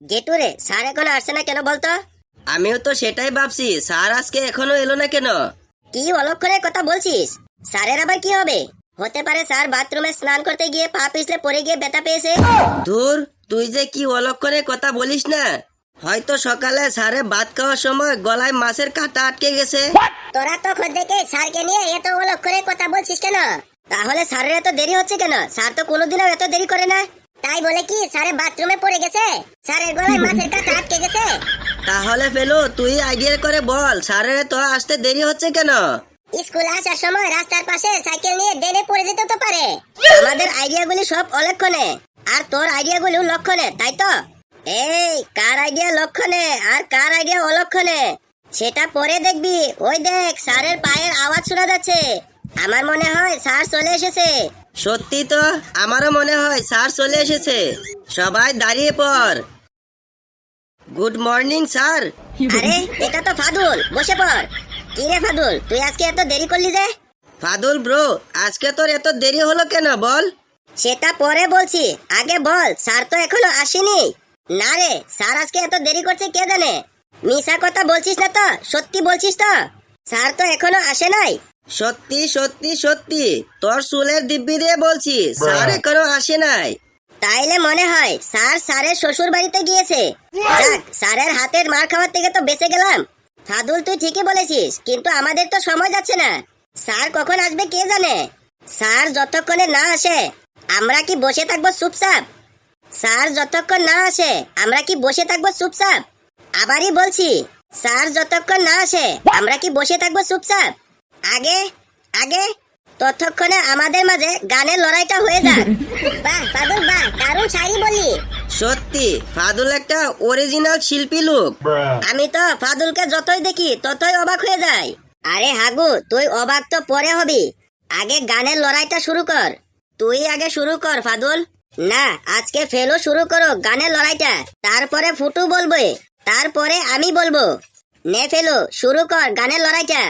গেটুরে sir এখনও আসছে না কেন বলতো? আমিও তো সেটাই ভাবছি স্যার আজকে এখনও এলো না কেন? কি অলক্ষণের কথা বলছিস? স্যারের আবার কি হবে? হতে পারে স্যার বাথরুমে স্নান করতে গিয়ে পা পিছলে পড়ে গিয়ে ব্যথা পেয়েছে। দূর তুই যে কি অলক্ষণে কথা বলিস না? হয়তো সকালে স্যারে ভাত খাওয়ার সময় গলায় মাছের কাঁটা আটকে গেছে। তোরা তো খোঁজ দেখে স্যারকে নিয়ে এত অলক্ষণের কথা বলছিস কেন? তাহলে স্যারের এত দেরি হচ্ছে কেন? স্যার তো কোনোদিনও এত দেরি করে না। তাই বলে কি স্যারের বাথরুমে পড়ে গেছে? স্যারের গলায় মাছের কাঁটা আটকে গেছে। তাহলে ফেলু তুই আইডিয়া করে বল স্যারের তো আসতে দেরি হচ্ছে কেন? স্কুলে আসার সময় রাস্তার পাশে সাইকেল নিয়ে ডেনে পড়ে যেতে তো পারে। আমাদের আইডিয়াগুলি সব অলক্ষণে। আর তোর আইডিয়াগুলি লক্ষণে তাই তো? এই কার আইডিয়া লক্ষণে আর কার আইডিয়া অলক্ষণে? সেটা পরে দেখবি। ওই দেখ স্যারের পায়ের আওয়াজ শোনা যাচ্ছে। আমার মনে হয় স্যার চলে এসেছে। সত্যি তো আমারও মনে হয় স্যার চলে এসেছে। সবাই দাঁড়িয়ে পড়। Good morning sir. আরে এটা তো ফাদুল বসে পড়। কি রে ফাদুল তুই আজকে এত দেরি করলি যে? ফাদুল ব্রো আজকে তোর এত দেরি হলো কেন বল? সেটা পরে বলছি আগে বল স্যার তো এখনও আসেনি। না রে স্যার আজকে এত দেরি করছে কে জানে? মিশা কথা বলছিস না তো সত্যি বলছিস তো? স্যার তো এখনও আসে নাই। সত্যি সত্যি সত্যি তোর চুলের দিব্যি দিয়ে বলছি স্যার এখনও আসে নাই। তাইলে মনে হয় স্যার স্যারের শ্বশুর বাড়িতে গিয়েছে। যাক স্যারের হাতের মার খাওয়ার থেকে তো বেঁচে গেলাম। ফাদুল তুই ঠিকই বলেছিস কিন্তু আমাদের তো সময় যাচ্ছে না। স্যার কখন আসবে কে জানে? স্যার যতক্ষণে না আসে আমরা কি বসে থাকব চুপচাপ? স্যার যতক্ষণ না আসে আমরা কি বসে থাকব চুপচাপ? আবারই বলছি স্যার যতক্ষণ না আসে আমরা কি বসে থাকব চুপচাপ? আগে আগে ততক্ষণে আমাদের মাঝে গানের লড়াইটা হয়ে যাক। বাহ ফাদুল বাহ দারুণ শাড়ি বললি। সত্যি ফাদুল একটা অরিজিনাল শিল্পী লোক। আমি তো ফাদুলকে যতই দেখি ততই অবাক হয়ে যাই। আরে হাগু তুই অবাক তো পরে হবি। আগে গানের লড়াইটা শুরু কর। তুই আগে শুরু কর ফাদুল। না আজকে ফেলো শুরু করো গানের লড়াইটা। তারপরে ফুটু বলবে। তারপরে আমি বলব। নে ফেলো শুরু কর গানের লড়াইটা।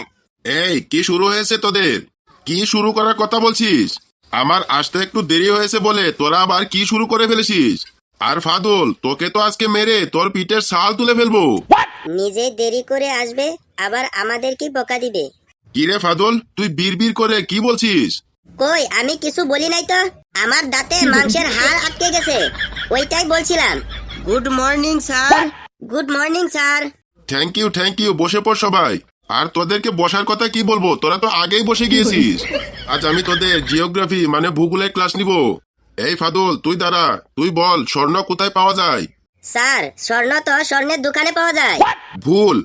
এই কি শুরু হয়েছে তোদের? কি শুরু করার কথা বলছিস? আমার আসতে একটু দেরি হয়েছে বলে তোরা আবার কি শুরু করে ফেলেছিস? আর ফাদুল তোকে তো আজকে মেরে তোর পিঠের ছাল তুলে ফেলব। নিজে দেরি করে আসবে আবার আমাদের কি বকা দিবে? কিরে ফাদুল তুই বিড় করে কি বলছিস? কই আমি কিছু বলি নাই তো? আমার দাঁতে মাংসের হাড় আটকে গেছে। ওইটাই বলছিলাম। Good morning sir. Good morning sir. Thank you thank you বসে পড় সবাই। আর তোদেরকে বসার কথা কি বলব? তোরা তো আগেই বসে গিয়েছিস। আজ আমি তোদের জিওগ্রাফি মানে ভূগোলের ক্লাস নিব। এই ফাদুল তুই দাঁড়া। তুই বল স্বর্ণ কোথায় পাওয়া যায়? স্যার স্বর্ণ তো স্বর্ণের দোকানে পাওয়া যায়। ভুল।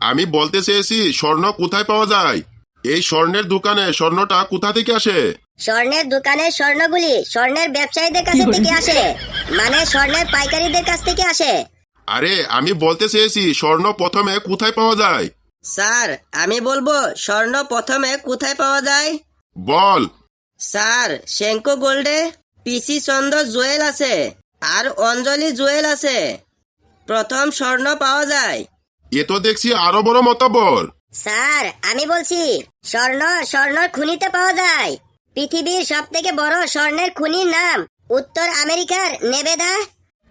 আমি বলতে চেয়েছি স্বর্ণ কোথায় পাওয়া যায়? এই স্বর্ণের দোকানে স্বর্ণটা কোথা থেকে আসে? স্বর্ণের দোকানের স্বর্ণগুলি স্বর্ণের ব্যবসায়ীদের কাছ থেকে আসে। মানে স্বর্ণের পাইকারীদের কাছ থেকে আসে। আরে আমি বলতে চেয়েছি স্বর্ণ প্রথমে কোথায় পাওয়া যায়? স্যার আমি বলব স্বর্ণ প্রথমে কোথায় পাওয়া যায়? বল। স্যার শেঙ্কো গোল্ডে পিসি চন্দ্র জুয়েল আছে আর অঞ্জলি জুয়েল আছে। প্রথম স্বর্ণ পাওয়া যায়। এ তো দেখছি আরও বড় মতবর। স্যার আমি বলছি স্বর্ণ স্বর্ণর খুনিতে পাওয়া যায়। পৃথিবীর সব থেকে বড় স্বর্ণের খুনির নাম উত্তর আমেরিকার নেবেদা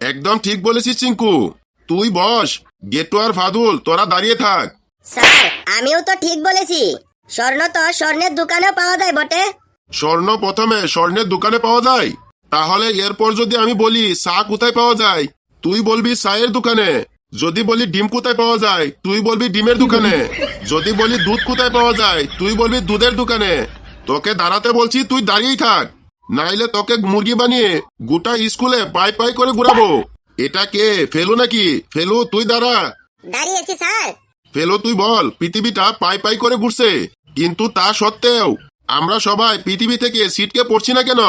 একদম ঠিক বলেছিস চিঙ্কু। তুই বস গেটু আর ফাদুল তোরা দাঁড়িয়ে থাক। স্যার আমিও তো ঠিক বলেছি। স্বর্ণ তো স্বর্ণের দোকানেও পাওয়া যায় বটে। স্বর্ণ প্রথমে স্বর্ণের দোকানে পাওয়া যায়। তাহলে এরপর যদি আমি বলি চা কোথায় পাওয়া যায়? তুই বলবি চায়ের দোকানে। যদি বলি ডিম কোথায় পাওয়া যায়? তুই বলবি ডিমের দোকানে। যদি বলি দুধ কোথায় পাওয়া যায়? তুই বলবি দুধের দোকানে। তোকে দাঁড়াতে বলছি তুই দাঁড়িয়েই থাক। নাইলে তোকে মুরগি বানিয়ে গোটা স্কুলে পাই পাই করে ঘুরাবো। এটা কে ফেলু নাকি? ফেলু তুই দাঁড়া। দাঁড়িয়েছি স্যার। ফেলো তুই বল পৃথিবীটা পাই পাই করে ঘুরছে। কিন্তু তা সত্ত্বেও আমরা সবাই পৃথিবী থেকে সিটকে পড়ছি না কেন?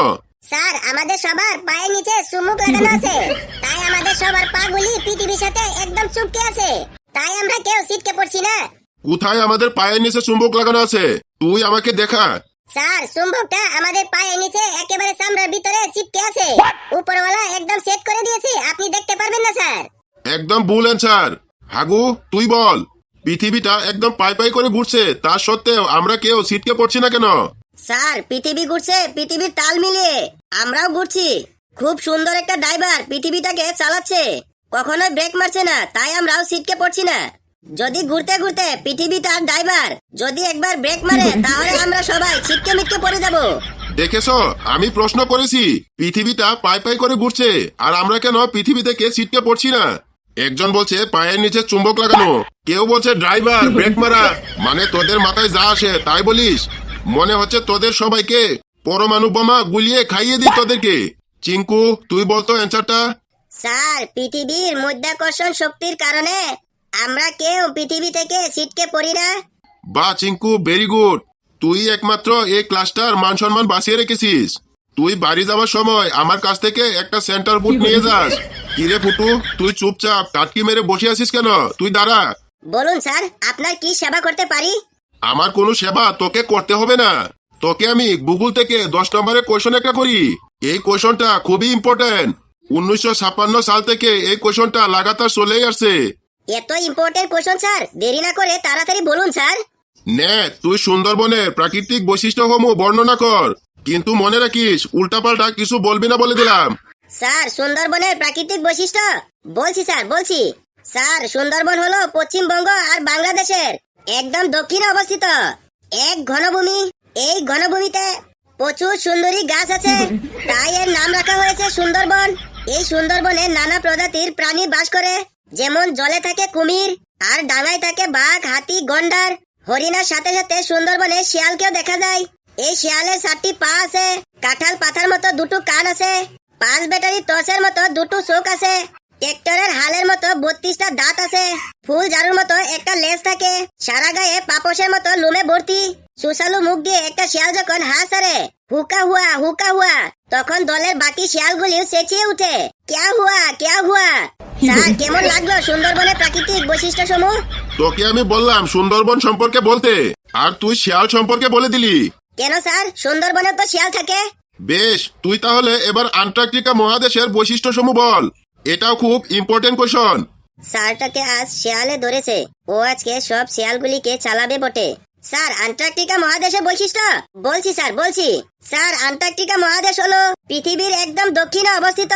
স্যার আমাদের সবার পায়ের নিচে চুমুক লাগানো আছে। তাই আমাদের সবার পাগুলি পৃথিবীর সাথে একদম চুপকে আছে। তাই আমরা কেউ সিটকে পড়ছি না। কোথায় আমাদের পায়ের নিচে চুম্বক লাগানো আছে? তুই আমাকে দেখা। স্যার চুম্বকটা আমাদের পায়ের নিচে একেবারে চামড়ার ভিতরে চিপকে আছে। উপরওয়ালা একদম সেট করে দিয়েছে আপনি দেখতে পারবেন না স্যার। একদম ভুল অ্যান্সার হাগু তুই বল। পৃথিবীটা একদম পাই পাই করে ঘুরছে। তা সত্ত্বেও আমরা কেউ সিটকে পড়ছি না কেন? স্যার পৃথিবী ঘুরছে পৃথিবীর তাল মিলিয়ে। আমরাও ঘুরছি। খুব সুন্দর একটা ড্রাইভার পৃথিবীটাকে চালাচ্ছে। কখনো ব্রেক মারছে না তাই আমরাও সিটকে পড়ছি না। যদি ঘুরতে ঘুরতে পৃথিবীটার ড্রাইভার যদি একবার ব্রেক মারে তাহলে আমরা সবাই ছিটকে মিটকে পড়ে যাব। দেখেছ? আমি প্রশ্ন করেছি পৃথিবীটা পাই পাই করে ঘুরছে আর আমরা কেন পৃথিবী থেকে সিটকে পড়ছি না? একজন বলছে পায়ের নিচে চুম্বক লাগানো। কেউ বলছে ড্রাইভার ব্রেক মারা। মানে তোদের মাথায় যা আসে তাই বলিস? মনে হচ্ছে তোদের সবাইকে পরমাণু বোমা গুলিয়ে খাইয়ে দিই তোদেরকে। চিঙ্কু তুই বলতো অ্যান্সারটা। স্যার পৃথিবীর মধ্যাকর্ষণ শক্তির কারণে আমরা কেউ পৃথিবী থেকে ছিটকে পড়ি না। বা চিঙ্কু ভেরি গুড তুই একমাত্র এই ক্লাসটার মান সম্মান বাঁচিয়ে রেখেছিস। তুই বাড়ি যাওয়ার সময় আমার কাছ থেকে একটা সেন্টার বুট নিয়ে যাস। কিরে ফুটু তুই চুপচাপ টাটকি মেরে বসে আছিস কেন? তুই দাঁড়া। বলুন স্যার আপনার কি সেবা করতে পারি? আমার কোনো সেবা তোকে করতে হবে না। তোকে আমি গুগল থেকে দশ নম্বরের কোয়েশন একটা করি। এই কোয়েশনটা খুবই ইম্পর্টেন্ট উনিশশো ছাপ্পান্ন সাল থেকে এই কোয়েশনটা লাগাতার চলেই আসছে। এত ইম্পর্টেন্ট কোশ্চেন স্যার। দেরি না করে তাড়াতাড়ি বলুন স্যার। নে তুই সুন্দরবনের প্রাকৃতিক বৈশিষ্ট্যসমূহ বর্ণনা কর। কিন্তু মনে রাখিস, উল্টাপাল্টা কিছু বলবি না বলে দিলাম। স্যার, সুন্দরবনের প্রাকৃতিক বৈশিষ্ট্য। বলছি স্যার বলছি। স্যার, সুন্দরবন হলো পশ্চিমবঙ্গ আর বাংলাদেশের একদম দক্ষিণে অবস্থিত। এক ঘনভূমি, এই ঘনভূমিতে প্রচুর সুন্দরী গাছ আছে। তাই এর নাম রাখা হয়েছে সুন্দরবন। এই সুন্দরবনে নানা প্রজাতির প্রাণী বাস করে। যেমন জলে থাকে কুমির, আর ডাঙায় থাকে বাঘ, হাতি, গন্ডার। হরিণার সাথে সাথে সুন্দরবনে শিয়ালকেও দেখা যায়। এই শিয়ালের সাতটি পা আছে, কাঁঠাল পাতার মতো দুটো কান আছে, পাঁচ ব্যাটারি টর্চের মতো দুটো চোখ আছে, ট্রেক্টরের হালের মতো বত্রিশটা দাঁত আছে, ফুল ঝাড়ুর মতো একটা লেজ থাকে, সারা গায়ে পাপসের মতো লুমে ভর্তি। সুসালু মুখ দিয়ে একটা শিয়াল যখন হাঁ সারে, হুকা হুয়া হুকা হুয়া, তখন দলের বাকি শিয়ালগুলিও চেঁচিয়ে উঠে, ক্যা হুয়া ক্যা হুয়া? স্যার, কেমন লাগল সুন্দরবনের প্রাকৃতিক বৈশিষ্ট্য সমূহ তোকে আমি বললাম সুন্দরবন সম্পর্কে বলতে, আর তুই শিয়াল সম্পর্কে বলে দিলি। কেন স্যার? সুন্দরবনে তো শিয়াল থাকে। বেশ তুই তাহলে এবার আন্টার্কটিকা মহাদেশের বৈশিষ্ট্য সমূহ বল। এটাও খুব ইম্পর্টেন্ট কোয়েশন স্যারটাকে আজ শিয়ালে ধরেছে। ও আজকে সব শিয়ালগুলিকে চালাবে বটে। স্যার, আন্টার্কটিকা মহাদেশের বৈশিষ্ট্য? বলছি স্যার বলছি। স্যার, আন্টার্কটিকা মহাদেশ হলো পৃথিবীর একদম দক্ষিণে অবস্থিত।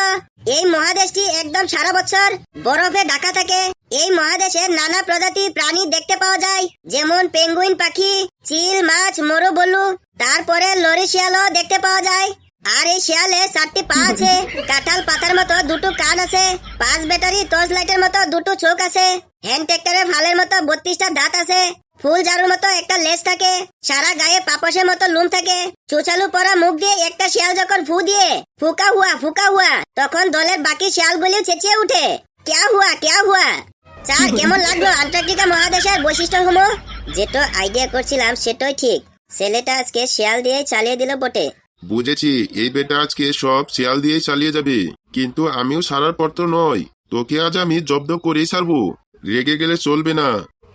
এই মহাদেশটি একদম সারা বছর বরফে ঢাকা থাকে। এই মহাদেশে নানা প্রজাতির প্রাণী দেখতে পাওয়া যায়, যেমন পেঙ্গুইন পাখি, চিল, মাছ, মরু বলু তারপরে লরি শিয়ালও দেখতে পাওয়া যায়। আর এই শিয়ালে চারটি পা আছে, কাঁঠাল পাতার মতো দুটো কান আছে, পাঁচ ব্যাটারি টর্চ লাইটের মতো দুটো চোখ আছে, হ্যান্ড ট্রেক্টরের ফালের মতো বত্রিশটা দাঁত আছে। ফুল ঝাড়ুর মতো একটা লেজ থাকে সারা গায়ে পাপসের মতো লুম থাকে। চুচালু পরা মুখ দিয়ে একটা শিয়াল যখন ফু দিয়ে ফুকা হুয়া ফুকা হুয়া তখন দলের বাকি শিয়ালগুলিও চেঁচিয়ে উঠে ক্যা হুয়া ক্যা হুয়া? স্যার কেমন লাগল আন্টার্কটিকা মহাদেশের বৈশিষ্ট্যসমূহ যেটা আইডিয়া করছিলাম সেটাই ঠিক। ছেলেটা আজকে শিয়াল দিয়ে চালিয়ে দিল বটে। বুঝেছি এই বেটা আজকে সব শিয়াল দিয়ে চালিয়ে যাবে। কিন্তু আমিও সারার পর তো নয় তোকে আজ আমি জব্দ করেই ছাড়বো রেগে গেলে চলবে না।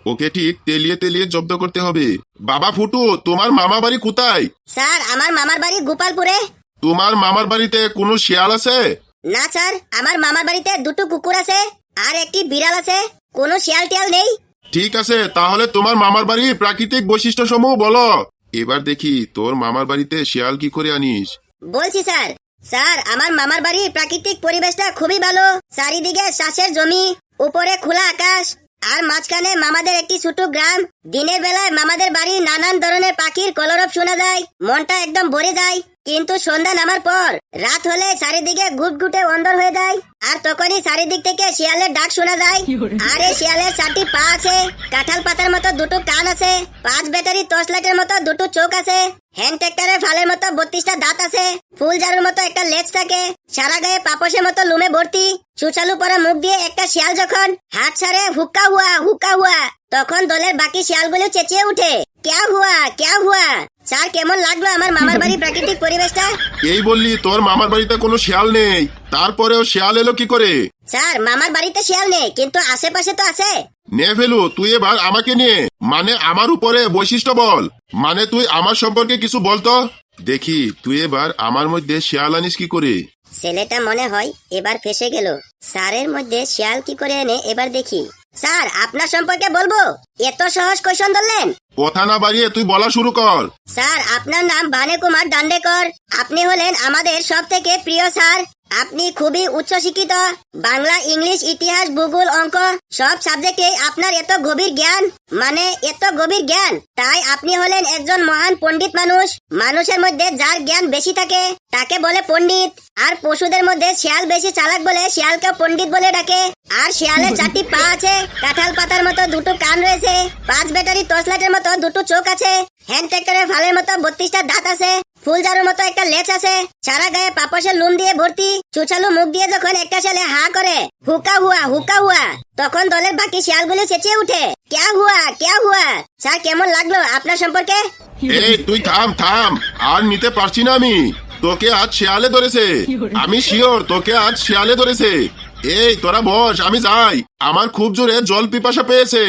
ওকে ঠিক তেলিয়ে তেলিয়ে জব্দ করতে হবে। বাবা ফুটু তোমার মামা বাড়ি কোথায়? স্যার আমার মামার বাড়ি গোপালপুরে। তোমার মামার বাড়িতে কোনো শিয়াল আছে? না স্যার আমার মামার বাড়িতে দুটো কুকুর আছে আর একটি বিড়াল আছে। কোনো শিয়াল টিয়াল নেই। ঠিক আছে তাহলে তোমার মামার বাড়ির প্রাকৃতিক বৈশিষ্ট্য সমূহ বলো। এবার দেখি তোর মামার বাড়িতে শিয়াল কি করে আনিস? বলছি স্যার। স্যার আমার মামার বাড়ির প্রাকৃতিক পরিবেশটা খুবই ভালো। চারিদিকে চাষের জমি উপরে খোলা আকাশ। আর মাঝখানে মামাদের একটি ছোট গ্রাম। দিনের বেলায় মামাদের বাড়ি নানান ধরনের পাখির কলরব শোনা যায়। মনটা একদম ভরে যায়। কিন্তু সন্ধ্যা নামার পর রাত হলে চারিদিকে গুটগুটে অন্দর হয়ে যায়। আর তখনই চারিদিক থেকে শিয়ালের ডাক শোনা যায়। আর এই শিয়ালের চারটি পা আছে কাঁঠাল পাতার মতো দুটো কান আছে পাঁচ ব্যাটারি টর্চ লাইটের মতো দুটো চোখ আছে হ্যান্ড ট্রেক্টরের ফালের মতো বত্রিশটা দাঁত আছে ফুল ঝাড়ুর মতো একটা লেজ থাকে সারা গায়ে পাপসের মতো লুমে ভর্তি সুচালু পরা মুখ দিয়ে একটা শিয়াল যখন হাত ছাড়ে হুক্কা হুয়া হুক্কা হুয়া তখন দলের বাকি শিয়ালগুলো চেঁচিয়ে উঠে ক্যা হুয়া ক্যা হুয়া স্যার কেমন লাগল আমার মামার বাড়ির প্রাকৃতিক পরিবেশটা? এই বললি তোর মামার বাড়িতে কোনো শিয়াল নেই। তারপরেও শিয়াল এলো কি করে? স্যার মামার বাড়িতে শিয়াল নেই কিন্তু আশেপাশে তো আছে। নে ফেলু তুই এবার আমাকে নিয়ে মানে আমার উপরে বৈশিষ্ট্য বল। মানে তুই আমার সম্পর্কে কিছু বলতো দেখি তুই এবার আমার মধ্যে শিয়াল আনিস কি করে? ছেলেটা মনে হয় এবার ফেসে গেল। স্যারের মধ্যে শিয়াল কি করে এনে এবার দেখি। স্যার আপনার সম্পর্কে বলব? এত সহজ কোয়েশন ধরলেন। কথা না বাড়িয়ে তুই বলা শুরু কর। স্যার আপনার নাম বানে কুমার দান্ডেকর। আপনি হলেন আমাদের সব থেকে প্রিয় স্যার। আপনি খুবই উচ্চ শিক্ষিত বাংলা, ইংলিশ, ইতিহাস, ভূগোল, অঙ্ক, সব সাবজেক্টে আপনার এত গভীর জ্ঞান। মানে এত গভীর জ্ঞান। তাই আপনি হলেন একজন মহান পণ্ডিত মানুষ। মানুষের মধ্যে যার জ্ঞান বেশি থাকে, তাকে বলে পণ্ডিত। আর পশুদের মধ্যে শিয়াল বেশি চালাক বলে শিয়ালকে পণ্ডিত বলে ডাকে। আর শিয়ালের চারটি পা আছে, কাঁঠাল পাতার মতো দুটো কান রয়েছে। পাঁচ ব্যাটারি টর্চলাইটের মতো দুটো চোখ আছে। হ্যান্ড ট্রাক্টরের ফালের মতো বত্রিশটা দাঁত আছে। ফুল ঝাড়ুর মতো একটা লেজ আছে। সারা গায়ে পাপসের লুম দিয়ে ভর্তি। চুচালু মুখ দিয়ে যখন একটা ছেলে হা করে, হুকা হুয়া হুকা হুয়া, তখন দলের বাকি শিয়ালগুলো চেঁচিয়ে উঠে, ক্যা হুয়া ক্যা হুয়া? স্যার, কেমন লাগল আপনার সম্পর্কে? এই, তুই থাম থাম, আর নিতে পারছি না আমি। তোকে আজ শিয়ালে ধরেছে। আমি শিওর, তোকে আজ শিয়ালে ধরেছে। এই, তোরা বস, আমি যাই। আমার খুব জোরে জল পিপাসা পেয়েছে।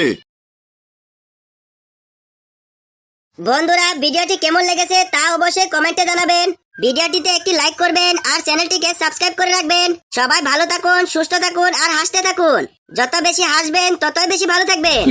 বন্ধুরা, ভিডিওটি কেমন লেগেছে তা অবশ্যই কমেন্টে জানাবেন। ভিডিওটিতে একটি লাইক করবেন আর চ্যানেলটিকে সাবস্ক্রাইব করে রাখবেন। সবাই ভালো থাকুন, সুস্থ থাকুন আর হাসতে থাকুন। যত বেশি হাসবেন, ততই বেশি ভালো থাকবেন।